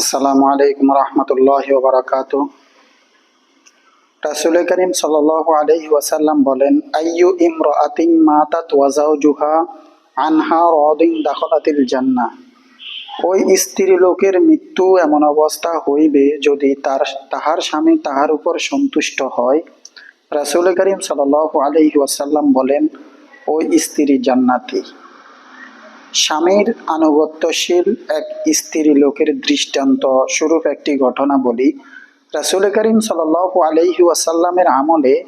আসসালামু আলাইকুম রহমতুল্লাহ বারাকাত রাসুল করিম সাল আলহি ওয়াসাল্লাম বলেন, আইয়ু ইমরাতিন মাতাত ওয়াজাউজুহা আনহা রদিন দাখলাতিল জান্না ওই স্ত্রী লোকের মৃত্যু এমন অবস্থা হইবে যদি তার, তাহার স্বামী তাহার উপর সন্তুষ্ট হয়। রাসুল করিম সাল আলহি ওয়াসাল্লাম বলেন, ওই স্ত্রী জান্নাতি। স্বামীর আনুগত্যশীল এক স্ত্রী লোকের দৃষ্টান্ত স্বরূপ একটি ঘটনা বলি। রাসুল করিম সাল আলহি ওয়াসাল্লামের আমলে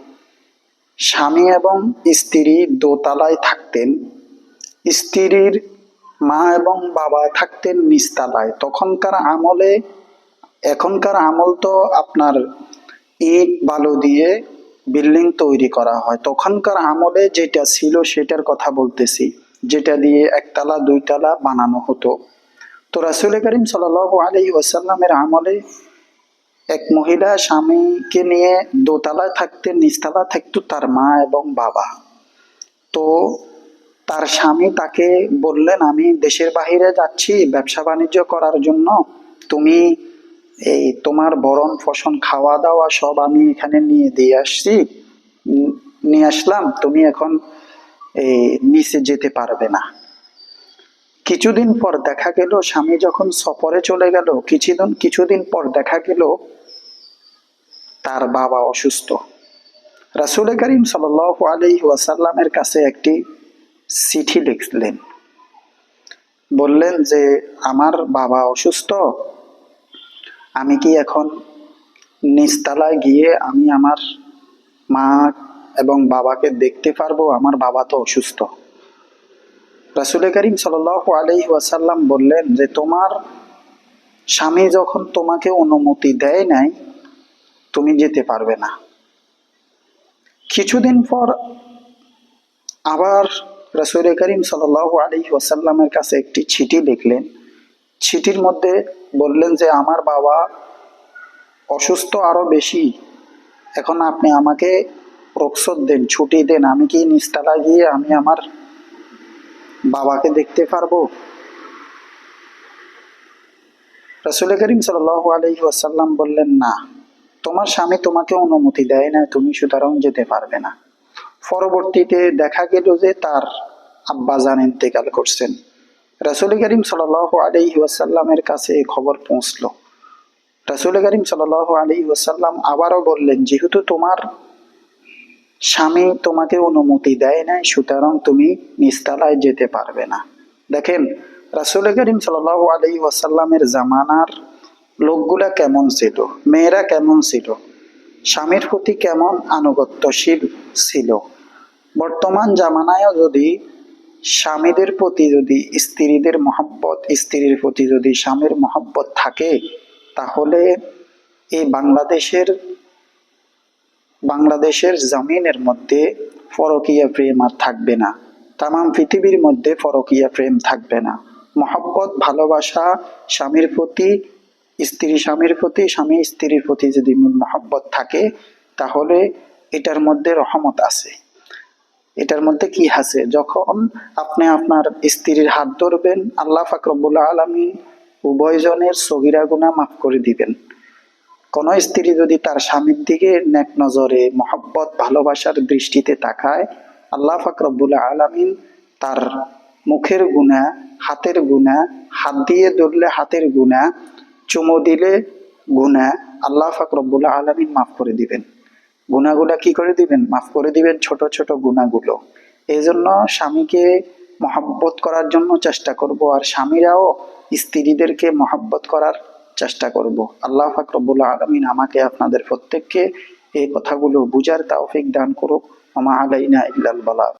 স্বামী এবং স্ত্রী দোতলায় থাকতেন। স্ত্রীর মা এবং বাবা থাকতেন নিস্তালায়। তখনকার আমলে, এখনকার আমল তো আপনার ইট, বালু দিয়ে বিল্ডিং তৈরি করা হয়। তখনকার আমলে যেটা ছিল সেটার কথা বলতেছি। যেটা দিয়ে একতলা দুইতলা বানানো হতো। তো রাসুল করিম সাল আলী ওয়াসাল্লামের আমলে এক মহিলা স্বামীকে নিয়ে দোতলায় থাকতে নিচতলা থাকতো তার মা এবং বাবা। তো তার স্বামী তাকে বললেন, আমি দেশের বাহিরে যাচ্ছি ব্যবসা বাণিজ্য করার জন্য। তুমি এই তোমার বরণ ফসন খাওয়া দাওয়া সব আমি এখানে নিয়ে দিয়ে আসছি। নিয়ে আসলাম। তুমি এখন নিচে যেতে পারবে না। কিছুদিন পর দেখা গেল, স্বামী যখন সফরে চলে গেল, কিছুদিন কিছুদিন পর দেখা গেল, তার বাবা অসুস্থ। রাসুল করিম সাল আলি ওয়াসাল্লামের কাছে একটি চিঠি লিখলেন। বললেন যে, আমার বাবা অসুস্থ, আমি কি এখন নিচতলায় গিয়ে আমি আমার মা এবং বাবাকে দেখতে পারব, আমার বাবা তো অসুস্থ। রাসুল করিম সাল আলি ওয়াসাল্লাম বললেন যে, তোমার স্বামী যখন তোমাকে অনুমতি দেয় নাই, তুমি যেতে পারবে না। কিছুদিন পর আবার রসুল করিম সাল আলী ওয়াসাল্লামের কাছে একটি চিঠি লিখলেন। চিঠির মধ্যে বললেন যে, আমার বাবা অসুস্থ আরও বেশি। এখন আপনি আমাকে রোকসত দেন, ছুটি দেন, আমি কি নিস্তালা গিয়ে আমি আমার বাবাকে দেখতে পারব? রসুল করিম সাল আলহি ওয়াসাল্লাম বললেন, না, তোমার স্বামী তোমাকে অনুমতি দেয় না, তুমি সুতরাং যেতে পারবে না। পরবর্তীতে দেখা গেল যে তার আব্বা জান ইন্তেকাল করছেন। রাসুল করিম সাল আলি ওয়াসাল্লামের কাছে খবর পৌঁছল। রাসুল করিম সাল আলি ওয়াসাল্লাম আবারও বললেন, যেহেতু তোমার স্বামী তোমাকে অনুমতি দেয় নাই, সুতরাং তুমি নিস্তালায় যেতে পারবে না। দেখেন, রাসুল করিম সাল আলি ওয়াসাল্লামের জামানার লোকগুলা কেমন ছিল, মেয়েরা কেমন ছিল, স্বামীর প্রতি কেমন আনুগত্যশীল ছিল? বর্তমান জামানায়ও যদি স্বামীদের প্রতি যদি স্ত্রীদের মহব্বত, স্ত্রীর প্রতি যদি স্বামীর মহব্বত থাকে, তাহলে এই বাংলাদেশের বাংলাদেশের জামিনের মধ্যে ফরকিয়া প্রেম আর থাকবে না। তাম পৃথিবীর মধ্যে ফরকিয়া প্রেম থাকবে না। মহব্বত, ভালোবাসা, স্বামীর প্রতি, স্ত্রী, স্বামীর প্রতি, স্বামী, স্ত্রীর প্রতি যদি মহব্বত থাকে, তাহলে এটার মধ্যে রহমত আছে। এটার মধ্যে কি আছে? যখন আপনি আপনার স্ত্রীর হাত ধরবেন, আল্লাহ ফাকরবুল্লাহ আলমী উভয়জনের সগিরা গুণা মাফ করে দিবেন। কোন স্ত্রী যদি তার স্বামীর দিকে নেক নজরে, মহব্বত, ভালোবাসার দৃষ্টিতে তাকায়, আল্লাহ ফাকরবুল্লাহ আলমিন তার মুখের গুণা হাতের গুণা হাত দিয়ে ধরলে হাতের গুণা চুমো দিলে গুণা আল্লাহ ফাকরবুল্লাহ আলমিন মাফ করে দিবেন। গুণাগুলা কি করে দিবেন? মাফ করে দিবেন ছোট ছোট গুণাগুলো এই জন্য স্বামীকে মহাব্বত করার জন্য চেষ্টা করব, আর স্বামীরাও স্ত্রীদেরকে মহাব্বত করার চেষ্টা করব। আল্লাহ ফাকরবুল আলমিন আমাকে আপনাদের প্রত্যেককে এই কথাগুলো বুঝার তাওফিক দান করুক। আমা আলাইনা ইল্লাল বালা।